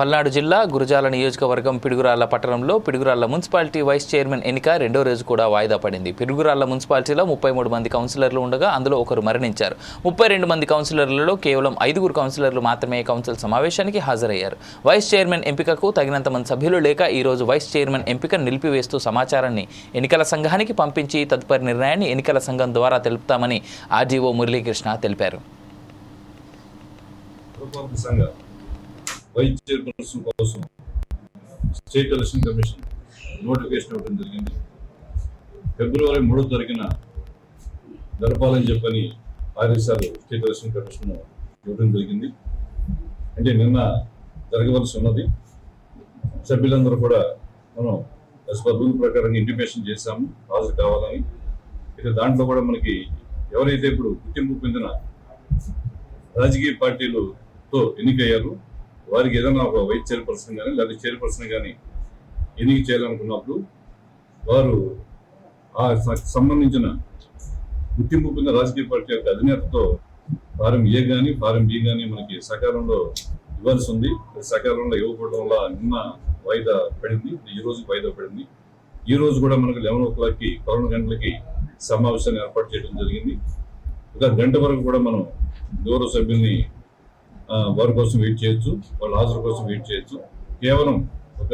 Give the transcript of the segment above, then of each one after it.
పల్నాడు జిల్లా గురజాల నియోజకవర్గం పిడుగురాళ్ళ పట్టణంలో పిడుగురాళ్ళ మున్సిపాలిటీ వైస్ చైర్మన్ ఎన్నిక రెండో రోజు కూడా వాయిదా పడింది. పిడుగురాళ్ళ మున్సిపాలిటీలో ముప్పై మూడు మంది కౌన్సిలర్లు ఉండగా అందులో ఒకరు మరణించారు. ముప్పై రెండు మంది కౌన్సిలర్లలో కేవలం ఐదుగురు కౌన్సిలర్లు మాత్రమే కౌన్సిల్ సమావేశానికి హాజరయ్యారు. వైస్ చైర్మన్ ఎంపికకు తగినంత మంది సభ్యులు లేక ఈ రోజు వైస్ చైర్మన్ ఎంపిక నిలిపివేస్తూ సమాచారాన్ని ఎన్నికల సంఘానికి పంపించి తదుపరి నిర్ణయాన్ని ఎన్నికల సంఘం ద్వారా తెలుపుతామని ఆర్డీఓ మురళీకృష్ణ తెలిపారు. పురపాలక వైస్ చైర్పర్సన్ కోసం స్టేట్ ఎలక్షన్ కమిషన్ నోటిఫికేషన్ ఇవ్వడం జరిగింది. ఫిబ్రవరి మూడో తారీఖున జరపాలని చెప్పని ఆదేశాలు స్టేట్ ఎలక్షన్ కమిషన్ ఇవ్వడం జరిగింది. అంటే నిన్న జరగవలసి ఉన్నది సభ్యులందరూ కూడా మనం రూల్ ప్రకారం ఇంటిమేషన్ చేశాము. హాజరు కావాలని. ఇక దాంట్లో కూడా మనకి ఎవరైతే ఇప్పుడు గుర్తింపు పొందిన రాజకీయ పార్టీలతో ఎన్నికయ్యారు వారికి ఏదైనా ఒక వైస్ చైర్పర్సన్ కానీ లేదా చైర్పర్సన్ కానీ ఎన్నిక చేయాలనుకున్నప్పుడు వారు ఆ సంబంధించిన గుర్తింపు పొందిన రాజకీయ పార్టీ యొక్క అధినేతతో ఫారం ఏ కానీ ఫారం బి కానీ మనకి సకాలంలో ఇవ్వాల్సి ఉంది. సకాలంలో ఇవ్వకపోవడం వల్ల నిన్న వాయిదా పడింది. ఈ రోజు వాయిదా పడింది. ఈ రోజు కూడా మనకు లెవెన్ ఓ క్లాక్కి పదకొండు గంటలకి సమావేశాన్ని ఏర్పాటు చేయడం జరిగింది. ఒక గంట వరకు కూడా మనం గౌరవ సభ్యుల్ని వారి కోసం వెయిట్ చేయొచ్చు వాళ్ళ హాజరు కోసం వెయిట్ చేయొచ్చు. కేవలం ఒక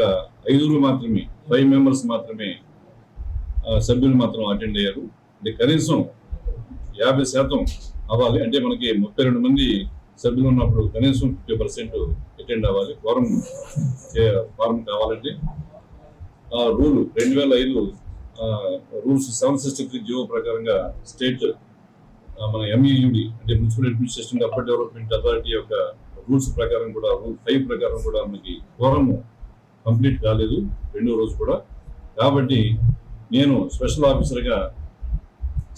ఐదుగురు మాత్రమే ఫైవ్ మెంబర్స్ మాత్రమే సభ్యులు మాత్రం అటెండ్ అయ్యారు. అంటే కనీసం యాభై శాతం అవ్వాలి. అంటే మనకి ముప్పై రెండు మంది సభ్యులు ఉన్నప్పుడు కనీసం ఫిఫ్టీ పర్సెంట్ అటెండ్ అవ్వాలి. ఫారం ఫారం కావాలంటే. ఆ రూల్ రెండు వేల ఐదు rules seven sixty three GO ప్రకారంగా స్టేట్ మన ఎంఈయుడి అంటే municipal administration upper development authority యొక్క రూల్స్ ప్రకారం కూడా రూల్ ఫైవ్ ప్రకారం కూడా మనకి కోరము కంప్లీట్ కాలేదు రెండో రోజు కూడా. కాబట్టి నేను స్పెషల్ ఆఫీసర్గా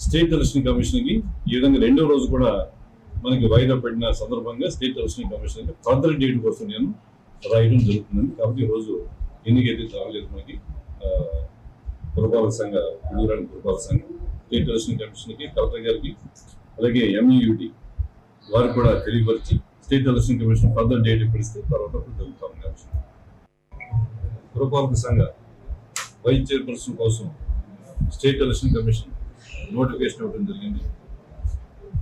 స్టేట్ ఎలక్షన్ కమిషన్కి ఈ విధంగా రెండో రోజు కూడా మనకి వాయిదా పడిన సందర్భంగా స్టేట్ ఎలక్షన్ కమిషన్కి ఫర్దర్ డేట్ కోసం నేను రాయడం జరుగుతుందండి. కాబట్టి ఈరోజు ఎన్నికైతే రాలేదు మనకి పురపాలక సంఘ పురపాలక సంఘం. స్టేట్ ఎలక్షన్ కమిషన్కి కలెక్టర్ గారికి అలాగే ఎంఈయుడి వారికి కూడా తెలియపరిచి state election commission further date ఇప్పిస్తే తర్వాత జరుగుతాం కమిషన్ పురపాలక సంఘ వైస్ చైర్పర్సన్ కోసం స్టేట్ ఎలక్షన్ కమిషన్ నోటిఫికేషన్ ఇవ్వడం జరిగింది.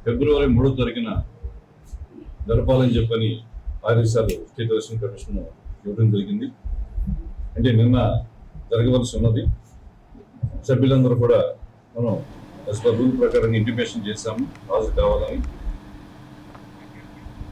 ఫిబ్రవరి మూడో తారీఖున జరపాలని చెప్పని ఆదేశాలు స్టేట్ ఎలక్షన్ కమిషన్ ఇవ్వడం జరిగింది. అంటే నిన్న జరగవలసి ఉన్నది. సభ్యులందరూ కూడా మనం ప్రకారం ఇంటిమేషన్ చేశాము. హాజరు కావాలని